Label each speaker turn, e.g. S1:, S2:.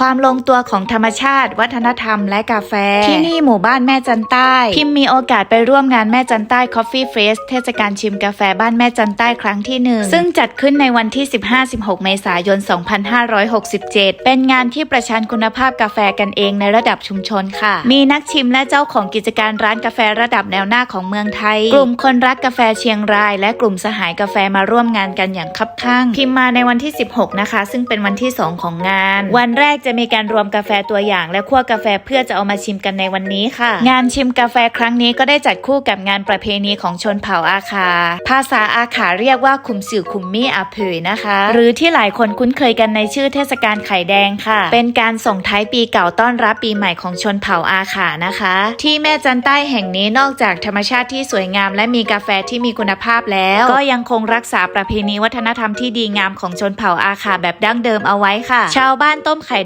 S1: ความลงตัวของธรรมชาติ วัฒนธรรมและกาแฟ ที่นี่หมู่บ้านแม่จันใต้ พิมมีโอกาสไปร่วมงานแม่จันใต้ Coffee Fest เทศกาลชิมกาแฟบ้านแม่จันใต้ครั้งที่หนึ่งซึ่งจัดขึ้นในวันที่ 15-16 เมษายน 2567 เป็นงานที่ประชันคุณภาพกาแฟกันเองในระดับชุมชนค่ะ มีนักชิมและเจ้าของกิจการร้านกาแฟระดับแนวหน้าของเมืองไทย กลุ่มคนรักกาแฟเชียงราย และกลุ่มสหายกาแฟมาร่วมงานกันอย่างคับข้างพิมมาในวันที่ 16 นะคะ ซึ่งเป็นวันที่ 2 ของงาน วันแรกจะมีการรวมกาแฟตัวอย่าง และคั่วกาแฟเพื่อจะเอามาชิมกันในวันนี้ค่ะ งานชิมกาแฟครั้งนี้ก็ได้จัดคู่กับงานประเพณีของชนเผ่าอาคา ภาษาอาขาเรียกว่าคุมสื่อคุมมี่อาเพยนะคะ หรือที่หลายคนคุ้นเคยกันในชื่อเทศกาลไข่แดงค่ะ เป็นการส่งท้ายปีเก่าต้อนรับปีใหม่ของชนเผ่าอาขานะคะ ที่แม่จันใต้แห่งนี้นอกจากธรรมชาติที่สวยงาม และมีกาแฟที่มีคุณภาพแล้ว ก็ยังคงรักษาประเพณีวัฒนธรรมที่ดีงามของชนเผ่าอาขาแบบดั้งเดิมเอาไว้ค่ะ ชาวบ้านต้มไข่